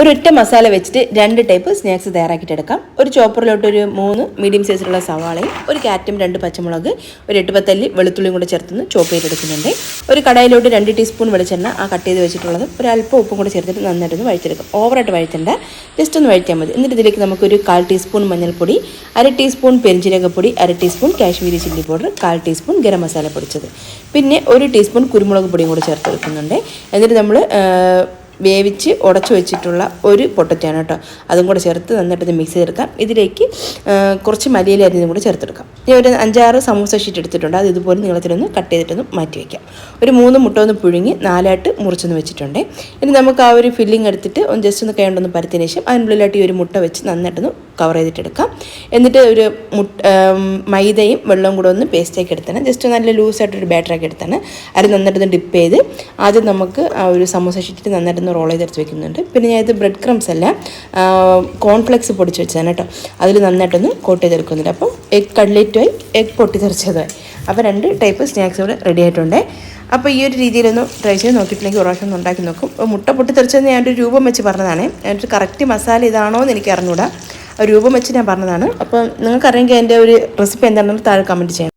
ഒരൊറ്റ മസാല വെച്ചിട്ട് രണ്ട് ടൈപ്പ് സ്നാക്സ് തയ്യാറാക്കിയിട്ട് എടുക്കാം ഒരു ചോപ്പറിലോട്ട് ഒരു മൂന്ന് മീഡിയം സൈസിലുള്ള സവാളയും ഒരു കാറ്റും രണ്ട് പച്ചമുളക് ഒരു എട്ട് പത്തല്ലി വെളുത്തുള്ളിയും കൂടെ ചേർത്തുനിന്ന് ചോപ്പ് ചെയ്തെടുക്കുന്നുണ്ട്. ഒരു കടയിലോട്ട് രണ്ട് ടീസ്പൂൺ വെളിച്ചെണ്ണ ആ കട്ട് ചെയ്ത് വെച്ചിട്ടുള്ളത്. ഒരു അല്പം ഉപ്പും കൂടെ ചേർത്തിട്ട് നന്നായിട്ടൊന്ന് വഴിച്ചെടുക്കും ഓവറായിട്ട് വഴിച്ചേണ്ട ജസ്റ്റ് ഒന്ന് വഴിച്ചാൽ മതി. എന്നിട്ട് ഇതിലേക്ക് നമുക്കൊരു കാൽ ടീസ്പൂൺ മഞ്ഞൾപ്പൊടി അര ടീസ്പൂൺ പെരിഞ്ചീരകപ്പൊടി അര ടീസ്പൂൺ കാശ്മീരി ചില്ലി പൗഡർ കാൽ ടീസ്പൂൺ ഗരം മസാല പൊടിച്ചത്. പിന്നെ ഒരു ടീസ്പൂൺ കുരുമുളക് പൊടിയും കൂടെ ചേർത്ത് വെക്കുന്നുണ്ട് എന്നിട്ട് നമ്മൾ വേവിച്ച് ഉടച്ചു വെച്ചിട്ടുള്ള ഒരു പൊട്ടറ്റാണ് കേട്ടോ. അതും കൂടെ ചേർത്ത് നന്നായിട്ട് മിക്സ് ചെയ്തെടുക്കാം. ഇതിലേക്ക് കുറച്ച് മല്ലിയില അരിഞ്ഞതും കൂടെ ചേർത്തെടുക്കാം. ഞാൻ ഒരു അഞ്ചാറ് സമൂസ ഷീറ്റ് എടുത്തിട്ടുണ്ട്. അത് ഇതുപോലെ നീളത്തിലൊന്ന് കട്ട് ചെയ്തിട്ടൊന്ന് മാറ്റി വയ്ക്കാം ഒരു മൂന്ന് മുട്ട ഒന്ന് പുഴുങ്ങി നാലായിട്ട് മുറിച്ചൊന്ന് വെച്ചിട്ടുണ്ട്. ഇനി നമുക്ക് ആ ഒരു ഫില്ലിംഗ് എടുത്തിട്ട് ഒന്ന് ജസ്റ്റ് ഒന്ന് കൈകൊണ്ടൊന്ന് പരത്തിയതിന് ശേഷം അതിനുള്ളിലായിട്ട് ഈ ഒരു മുട്ട വെച്ച് നന്നായിട്ടൊന്ന് കവർ ചെയ്തിട്ടെടുക്കാം. എന്നിട്ട് ഒരു മൈദയും വെള്ളവും കൂടെ ഒന്ന് പേസ്റ്റാക്കി എടുത്താണ് ജസ്റ്റ് നല്ല ലൂസായിട്ടൊരു ബാറ്ററാക്കി എടുത്താണ്. അത് നന്നായിട്ടൊന്ന് ഡിപ്പ് ചെയ്ത് ആദ്യം നമുക്ക് ആ ഒരു സമോസ ഷീറ്റ് നന്നായിട്ടൊന്ന് റോൾ ചെയ്തെടുത്ത് വെക്കുന്നുണ്ട്. പിന്നെ ഞാൻ ഇത് ബ്രെഡ് ക്രംസ് അല്ല കോൺഫ്ലെക്സ് പൊടിച്ച് വെച്ചതാണ് കേട്ടോ. അതിൽ നന്നായിട്ടൊന്ന് കോട്ട് ചെയ്തെടുക്കുന്നുണ്ട്. അപ്പം എഗ് കട്ലേറ്റുമായി എഗ് പൊട്ടിത്തെറിച്ചതുമായി. അപ്പോൾ രണ്ട് ടൈപ്പ് സ്നാക്സ് ഇവിടെ റെഡി ആയിട്ടുണ്ട്. അപ്പോൾ ഈ ഒരു രീതിയിലൊന്ന് ട്രൈ ചെയ്ത് നോക്കിയിട്ടില്ലെങ്കിൽ ഒരു പ്രാവശ്യം ഉണ്ടാക്കി നോക്കും. അപ്പോൾ മുട്ട പൊട്ടിത്തെറിച്ചതെന്ന് ഞാനൊരു രൂപം വെച്ച് പറഞ്ഞതാണ്. ഞാനൊരു കറക്റ്റ് മസാല ഇതാണോ എന്ന് എനിക്ക് അറിഞ്ഞൂടാ. രൂപം വെച്ച് ഞാൻ പറഞ്ഞതാണ്. അപ്പം നിങ്ങൾക്കറിയെങ്കിൽ എന്റെ ഒരു റെസിപ്പി എന്താണെന്ന് താഴെ കമന്റ് ചെയ്യണം.